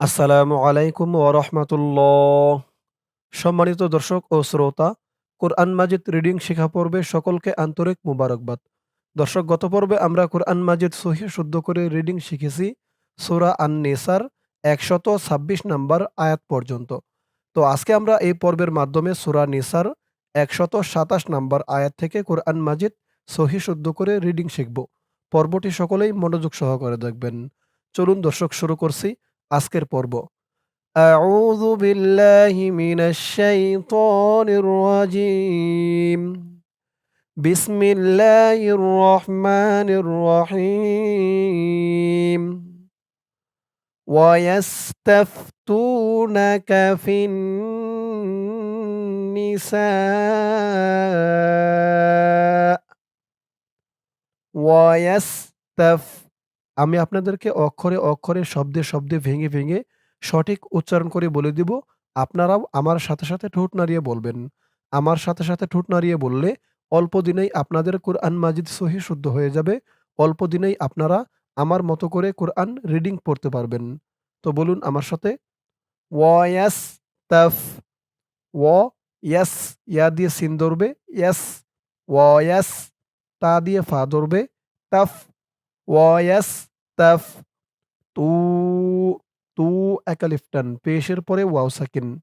আসসালামু আলাইকুম ও ওরহমতুল্লাহ সম্মানিত দর্শক ও শ্রোতা, কোরআন মাজিদ রিডিং শেখা পর্বে সকলকে আন্তরিক মুবারকবাদ। দর্শক, গত পর্বে আমরা কোরআন মাজিদ সহি শুদ্ধ করে রিডিং শিখেছি সুরা আন নেসার একশত ছাব্বিশ নাম্বার আয়াত পর্যন্ত। তো আজকে আমরা এই পর্বের মাধ্যমে সুরা নেসার একশত সাতাশ নাম্বার আয়াত থেকে কোরআন মাজিদ সহি শুদ্ধ করে রিডিং শিখব। পর্বটি সকলেই মনোযোগ সহকারে দেখবেন। চলুন দর্শক, শুরু করছি। আজকের পর্ব أعوذ بالله من الشيطان الرجيم بسم الله الرحمن الرحيم ويستفتونك في النساء ওয়ায়াস্তাফ আমি আপনাদেরকে অক্ষরে অক্ষরে, শব্দে শব্দে, ভেঙে ভেঙে সঠিক উচ্চারণ করে বলে দিব। আপনারাও আমার সাথে সাথে ঠোঁট নাড়িয়ে বলবেন। আমার সাথে সাথে ঠোঁট নাড়িয়ে বললে অল্প দিনেই আপনাদের কোরআন মাজিদ সহি শুদ্ধ হয়ে যাবে। অল্প দিনেই আপনারা আমার মতো করে কোরআন রিডিং পড়তে পারবেন। তো বলুন আমার সাথে। ওয়াস তাফ, ও ইয়া দিয়ে সিন ধরবে। ইয়াস ওয়াস তা দিয়ে ফা ধরবে। তাফ ওয়াস তাফ, তু তু একালিফ টান পেশের পরে ওয়াও সাকিন।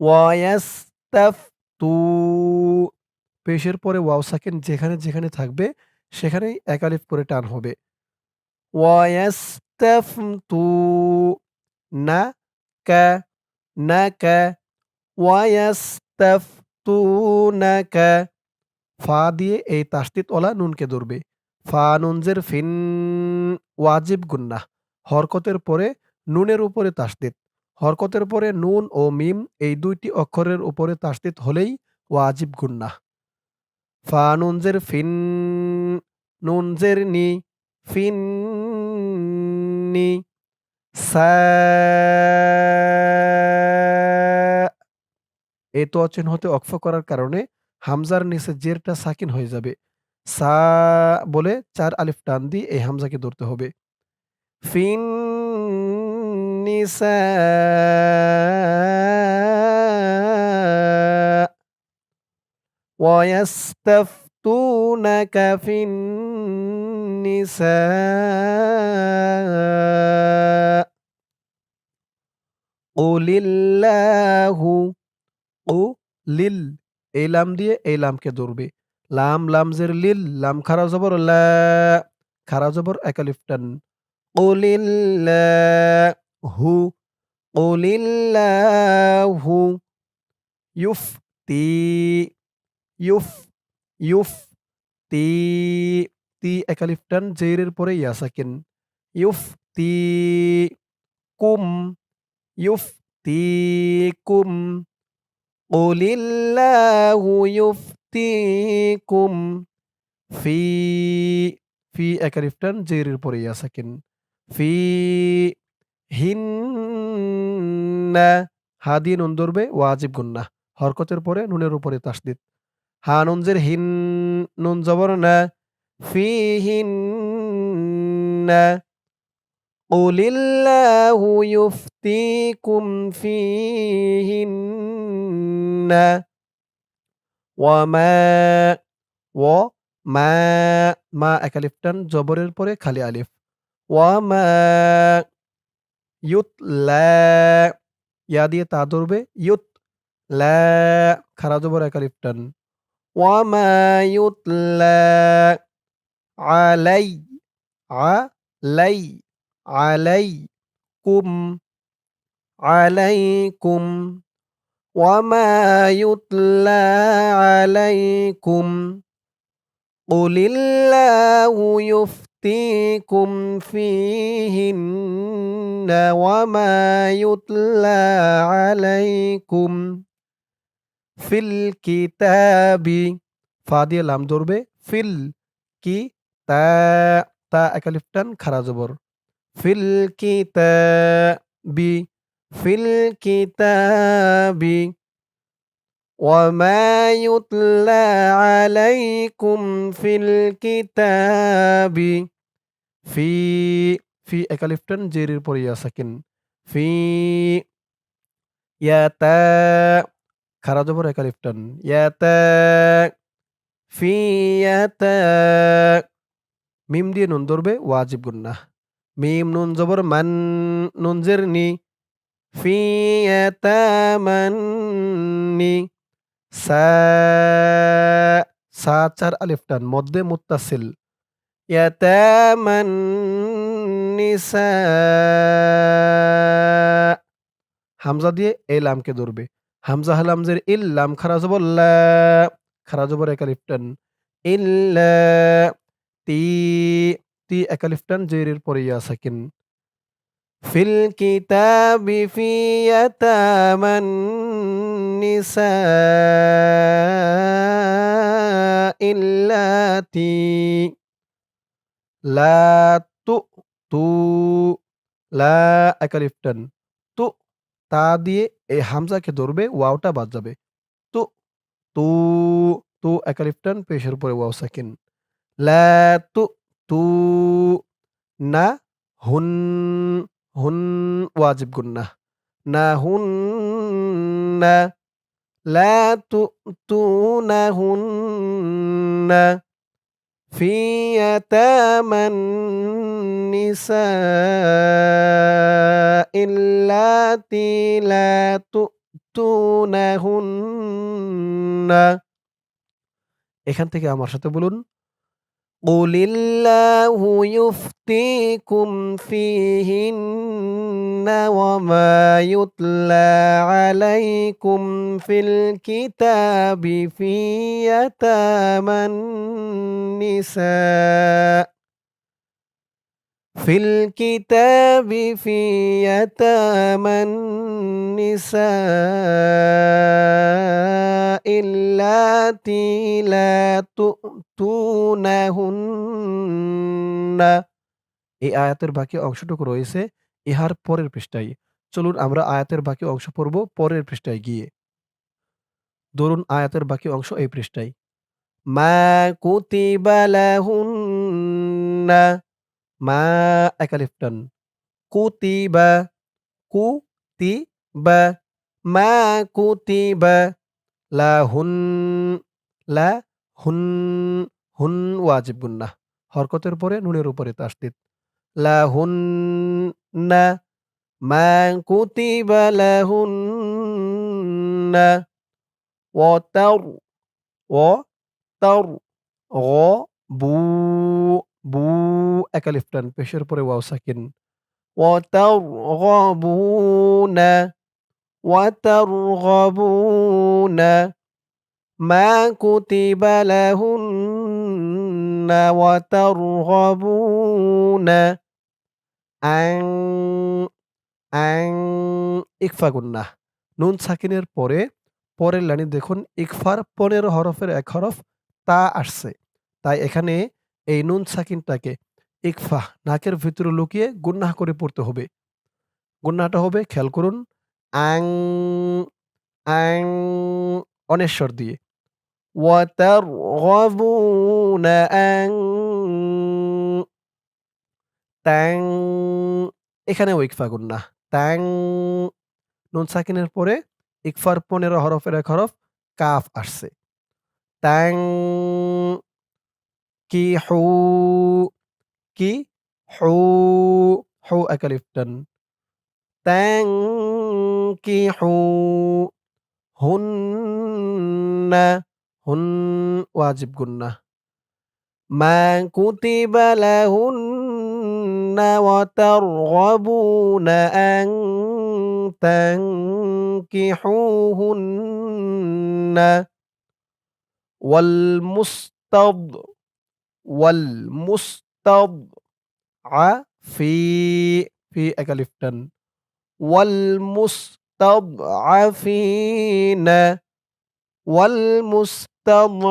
ওয়াস তাফ তু, পেশের পরে ওয়াও সাকিন, যেখানে যেখানে থাকবে, সেখানেই একালিফ করে টান হবে। ওয়াস তাফ তু, না, কা না, কা। ওয়াস তাফ তু, না, কা। ফা দিয়ে এই তাসদিদ ওলা নুনকে ধরবে। ফা, নুনজের ফিন ওয়াজিব গুন্না। হরকতের পরে নুনের উপরে তাসদিদ। হরকতের পরে নুন ও মিম এই দুইটি অক্ষরের উপরে তাসদিদ হলেই ওয়াজিব গুন্না। ফা নুনজের ফিন নুনজের নি, ফিন নি এই তো চিহ্নতে অক্ষ করার কারণে হামজার নিচে জেরটা সাকিন হয়ে যাবে। সা বলে চার আলিফ টান দিয়ে এই হামজাকে ধরতে হবে ফিন নিসা ويستفتونك في النساء قل الله ও লিল এই লাম দিয়ে এই লামকে ধরবে লাম লামজের লিল লাম খারা জবর লা খারা জবর একালিফ টান কুলিল্লাহু কুলিল্লাহু ইউফতি ইউফ ইউফ তি তি একালিফ টান জেরের পরে ইয়া সাকিন ইউফতি কুম ইউফতি কুম قل الله يفتيكم في في একালিফটান জেরের পরে ইয়া সাকিন ফি হিন্না হা দিয়ে নুন ধরবে ওয়াজিব গুন্না হরকতের পরে নুনের উপরে তাসদিদ হা নুনজের হিন নুন জবর না ফি হিন্না قل الله يفتيكم فيهن ওয়া মা ও মা মা এক আলিফ টান, জবরের পরে খালি আলিফ। ওয়া মা ইউত লা ইয়া দিয়ে তা ধরবে ইউত লা খারা জবর এক আলিফ টান। ওয়া মা ইউত লা আলাই আলাই আলাই কুম আলাইকুম। وما يتلى عليكم قل الله يفتيكم فيهن وما يتلى عليكم في الكتاب فادي لام دوربه في الكتاب تا اكلفتن خرا زبر في الكتاب في الكتاب وما يتلى عليكم في الكتاب في في একালিফটান জেরের পরে ইয়া সাকিন ফি ইয়াতা খারা জবর একা লিফ টান ইয়াতা ফি ইয়াতা মিম দিয়ে নুন ধরবে ওয়াজিব গুন্নাহ মিম নুন জবর মান নুন জের নি ফি ইয়াতামান্নি সা সা চার আলিফ টান, মধ্যে মুত্তাসিল। ইয়াতামান্নিসা হামজা দিয়ে এই লামকে ধরবে। হামজা হালামজের ইল, লাম খারা জবর লা, খারা জবর একা লিফ টান। ইল্লা তি তি একা লিফ টান, জেরের পরে ইয়া সাকিন। ইয়াতামান নিসা ইল্লাতি লা তু তু, লা, একা লিফ টান। তু, তা দিয়ে এই হামজাকে ধরবে, ওয়াওটা বাদ যাবে। তু তু তু, একা লিফ টান, পেশের পরে ওয়াও সাকিন। লা তু তু, না, হুন হুন ওয়াজিব গুন্নাহ না হুন না লা তু তু না হুন না في يتامى النساء اللاتي لا تؤتونهن এখান থেকে আমার সাথে বলুন قل الله يفتيكم فيهن وما يتلى عليكم في الكتاب في يتامى النساء في الكتاب في يتامى النساء اللاتي لا تؤتونهن এই আয়াতের বাকি অংশটুকু রয়েছে ইহার পরের পৃষ্ঠায় চলুন আমরা আয়াতের বাকি অংশ পড়ব পরের পৃষ্ঠায় গিয়ে ধরুন আয়াতের বাকি অংশ এই পৃষ্ঠায় মা কুতিবা লাহুন্না মা একালিফ টান কুতিবা কুতিবা মা কুতিবা লাহুন লা হুন হুন ওয়াজিব গুন্নাহ হরকতের পরে নুনের উপরে তাসদিদ। লাহুন্না মা কুতিবা লাহুন্না ওয়াতার ওয়াতার, গবু। বু একালিফ টান পেশের পরে ওয়াও সাকিন وترغبون وترغبون ما كتب لهن وترغبون أن أن ইকফা গুন্নাহ নুন সাকিনের পরে পরের লাইনে দেখুন ইকফার পনেরো হরফের এক হরফ তা আসছে তাই এখানে এই নুন সাকিনটাকে ইকফা নাকের ভিতরে লুকিয়ে গুন্নাহ করে পড়তে হবে গুন্নাহটা হবে খেয়াল করুন আং আং অনেশ্বর দিয়ে وترغبون أن ট্যাং এখানেও ইকফা গুন্নাহ ট্যাং নুন সাকিনের পরে ইকফার পনেরো হরফের এক হরফ কাফ আসছে ট্যাং কি হু কি হু হু একালিফ টান ট্যাং কি হু হুন্না হুন ওয়াজিব গুন্নাহ মা কুতিবা লাহুন্না ওয়া তারগাবুনা আন তানকিহুহুন্না ওয়াল মুস্তাদ ওয়াল মুস্তাদ আ ফি ফি একালিফ টান ওয়াল মুস্তাদআফিনা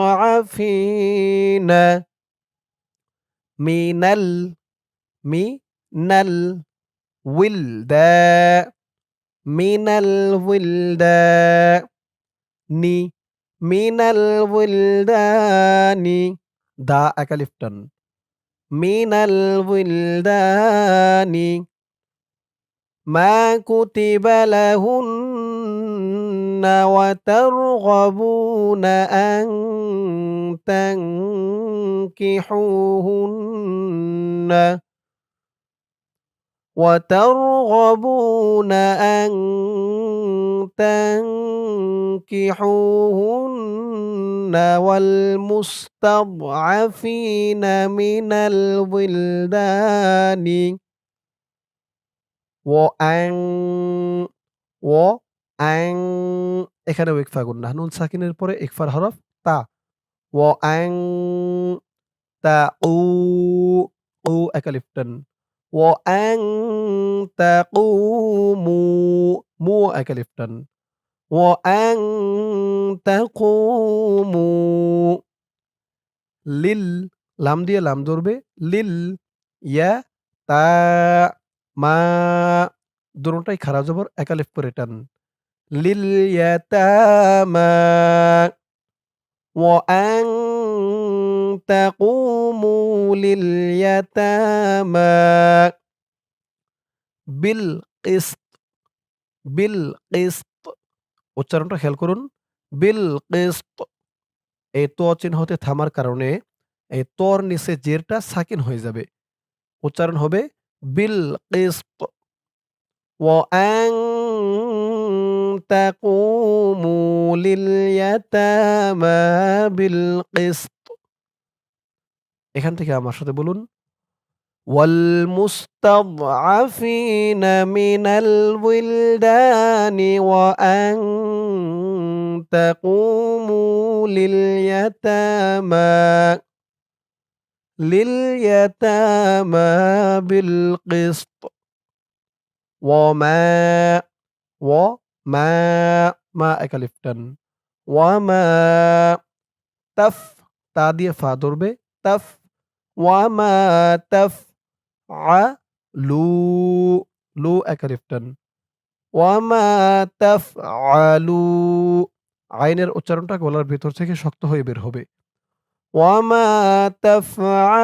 দা একালিফটন মিনাল উইলদানি মা কুতিবা লাহুন্না ওয়া তারগাবুনা আন তানকিহুহুন্না وترغبون أن تنكحوهن والمستضعفين من الولدان وأن وأن এখানেও ইকফা গুন্না নুন সাকিনের পরে ইকফার হরফ তা وأن তাউ উ একালিফ টান وأن تقوموا مو একালিফ টান وأن تقوموا লিল লাম দিয়ে লাম ধরবে লিল ইয়া তা মা দুটোটাই খারা জবর একালিফ করে টান লিল ইয়াতামা وأن تقوموا لليتامى بالقسط بالقسط উচ্চারণটা খেয়াল করুন বিল কিস্ত এই ত চিহ্ন হতে থামার কারণে এই তর নিচে জেরটা সাকিন হয়ে যাবে উচ্চারণ হবে বিল কিস্ত وأن تقوموا لليتامى بالقسط এখান থেকে আমার সাথে বলুন والمستضعفين من الولدان وأن تقوموا لليتامى لليتامى بالقسط وما وما মা একালিফ টান ওয়ামা তাফ তা দিয়ে ফা ধরবে তাফ ওয়ামা আ লু আলু আইনের উচ্চারণটা গলার ভেতর থেকে শক্ত হয়ে বের হবে।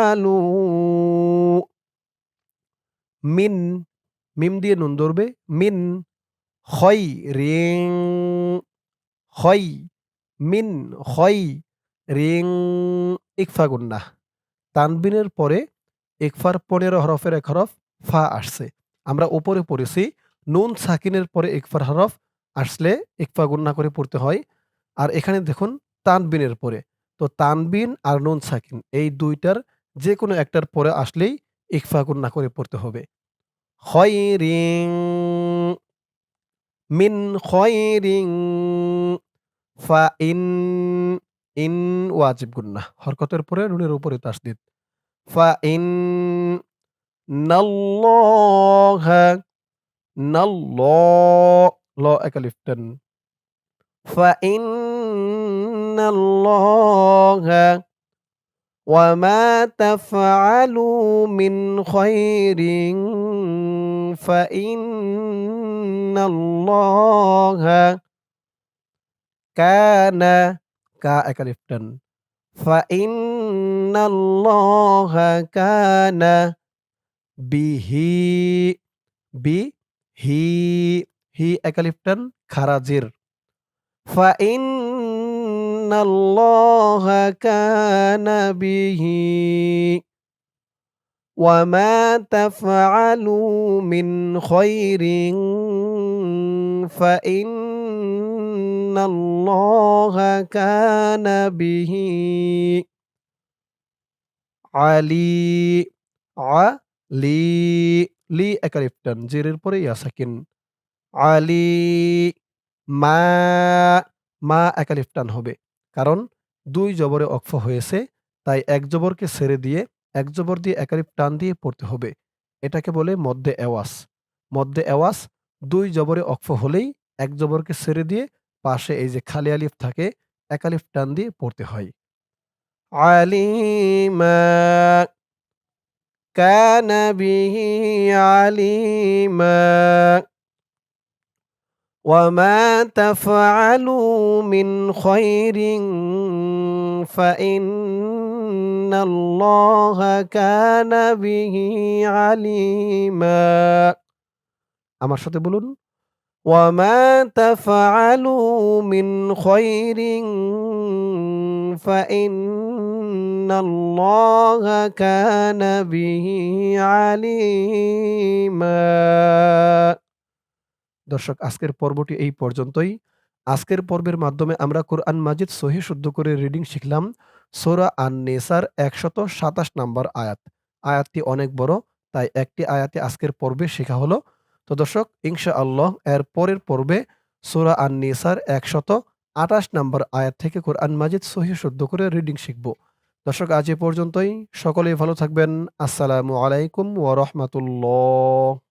আলু মিন, মিম দিয়ে নুন ধরবে। মিন খই রিং খই মিন খই রিং ইকফা গুন্না। তানবিনের পরে ইকফার পনেরো হরফের এক হরফ ফা আসছে। আমরা ওপরে পড়েছি, নুন সাকিনের পরে ইকফার হরফ আসলে ইকফা গুন্না করে পড়তে হয়। আর এখানে দেখুন তানবিনের পরে। তো তানবিন আর নুন সাকিন এই দুইটার যে কোনো একটার পরে আসলেই ইকফা গুন্না করে পড়তে হবে। মিন ফা ইন ইন ওয়াজিব গুন্না হরকতের পরে নুনের উপরে তাসদিদ ফা ইন নাল্লাহ নাল্ল ল একালিফ টেন ফা ইন নাল্লাহ وما تفعلوا من خير فإن الله كان কা একালিফটান فإن الله كان به বিহি হি একালিফটান খারাজির فإن الله كان به وما تفعلوا من خير فإن الله كان به علي علي লি একালিফটান জেরের পরে ইয়া সাকিন আলি মা মা একালিফটান হবে কারণ দুই জবরে অক্ফ হয়েছে তাই এক জবরকে ছেড়ে দিয়ে এক জবর দিয়ে একালিফ টান দিয়ে পড়তে হবে এটাকে বলে মধ্যে এওয়াস মধ্যে এওয়াস দুই জবরে অক্ফ হলেই এক জবরকে ছেড়ে দিয়ে পাশে এই যে খালি আলিফ থাকে একালিফ টান দিয়ে পড়তে হয় আলিমা كان به عليما وما تفعلوا من خير فإن الله كان به عليما আমার সাথে বলুন। وَمَا تَفْعَلُوا مِنْ خَيْرٍ فَإِنَّ اللَّهَ كَانَ بِهِ عَلِيمًا দর্শক আজকের পর্বটি এই পর্যন্তই। আজকের পর্বের মাধ্যমে আমরা কোরআন মাজিদ সহিহ শুদ্ধ করে রিডিং শিখলাম। সূরা আন-নিসার ১২৭ নাম্বার আয়াত। আয়াতটি অনেক বড়, তাই একটি আয়াতে আজকের পর্বে শেখা হলো। তো দর্শক, ইনশাআল্লাহ এর পরের পর্বে সুরা আন-নিসার ১২৮ নাম্বার আয়াত থেকে কোরআন মাজিদ সহি শুদ্ধ করে রিডিং শিখব। দর্শক, আজ এ পর্যন্তই। সকলেই ভালো থাকবেন। আসসালামু আলাইকুম ওয়া রাহমাতুল্লাহ।